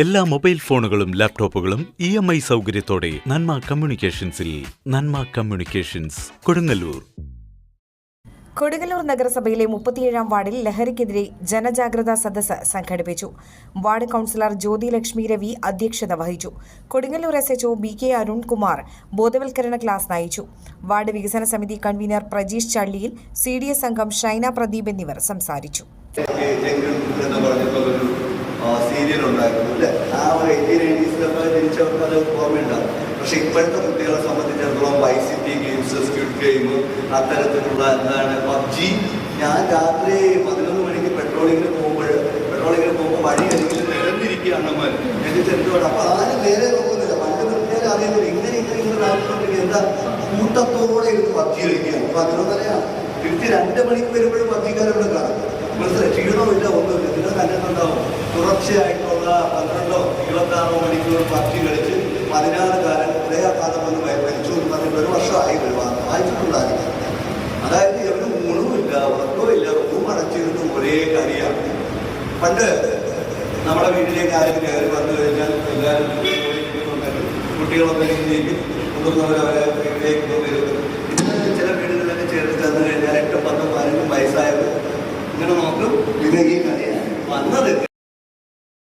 എല്ലാ മൊബൈൽ ഫോണുകളും ലാപ്ടോപ്പുകളും ഇ എം ഐ സൗകര്യത്തോടെ നന്മ കമ്മ്യൂണിക്കേഷൻസിൽ നന്മ കമ്മ്യൂണിക്കേഷൻസ് കൊടുങ്ങല്ലൂർ. കൊടുങ്ങല്ലൂർ നഗരസഭയിലെ മുപ്പത്തിയേഴാം വാർഡിൽ ലഹരിക്കെതിരെ ജനജാഗ്രതാ സദസ് സംഘടിപ്പിച്ചു. വാർഡ് കൌൺസിലർ ജ്യോതി ലക്ഷ്മി രവി അധ്യക്ഷത വഹിച്ചു. Kodungallur S H O B K Arunkumar ബോധവൽക്കരണ ക്ലാസ് നയിച്ചു. വാർഡ് വികസന സമിതി convener Prajeesh Challiyil C D S അംഗം ഷൈന പ്രദീപ് എന്നിവർ സംസാരിച്ചു ജംഗിൾ എന്ന് പറഞ്ഞിട്ടുള്ള ഒരു സീരിയൽ ഉണ്ടായിരുന്നു അല്ലേ? ആ ഒരു എയ്റ്റീൻ എയ്റ്റീസിലൊക്കെ ജനിച്ചവർക്ക് അത് ഓർമ്മയുണ്ടാവും. പക്ഷെ ഇപ്പോഴത്തെ കുട്ടികളെ സംബന്ധിച്ചിടത്തോളം Vice City games squid game അത്തരത്തിലുള്ള എന്താണ് പബ്ജി ഞാൻ രാത്രി പതിനൊന്ന് മണിക്ക് പെട്രോളിങ്ങിന് പോകുമ്പോൾ പെട്രോളിങ്ങിന് പോകുമ്പോൾ വഴി അല്ലെങ്കിൽ നിരന്നിരിക്കുകയാണ് നമ്മൾ എന്നിട്ട് എന്തുകൊണ്ട് അപ്പോൾ ആരും നേരെ നോക്കുന്നില്ല. പണ്ട് നിർത്തിയാൽ അറിയുന്നില്ല ഇങ്ങനെ ഇങ്ങനെ ഇങ്ങനെ നടന്നുകൊണ്ടിരിക്കുക. എന്താ? കൂട്ടത്തോടെ ഇരുന്ന് പബ്ജി കളിക്കുകയാണ് പതിനൊന്നരയാണ്. തിരിച്ച് രണ്ട് മണിക്ക് വരുമ്പോഴും പബ്ജിക്കാരവിടെ കാണും. മനസ്സിലായി? ക്ഷീണമില്ല ഇരുപത്താറോ മണിക്കൂർ പറ്റി കളിച്ച് പതിനാറ് കാലം ഹൃദയാഘാതം വന്ന് മരിച്ചു എന്ന് പറഞ്ഞിട്ട് ഒരു വർഷമായി ഒരു അതായത് ഇവർക്ക് ഊണുമില്ല ഉറക്കമില്ല റൂം അടച്ചിരുന്ന് ഒരേ കാര്യമാണ് പണ്ട് നമ്മുടെ വീട്ടിലേക്ക് ആരെങ്കിലും കയറി വന്നു കഴിഞ്ഞാൽ എല്ലാവരും കുട്ടികളൊക്കെ ഇരിക്കും മുതിർന്നവരവരെ വീട്ടിലേക്ക് കൊണ്ടിരുന്നു ഇന്ന് ചില വീടുകളിലൊക്കെ ചേർത്ത് തന്നു കഴിഞ്ഞാൽ എട്ടും പത്തും പതിനഞ്ചും വയസ്സായത് ഇങ്ങനെ നോക്കും ഇത് ഈ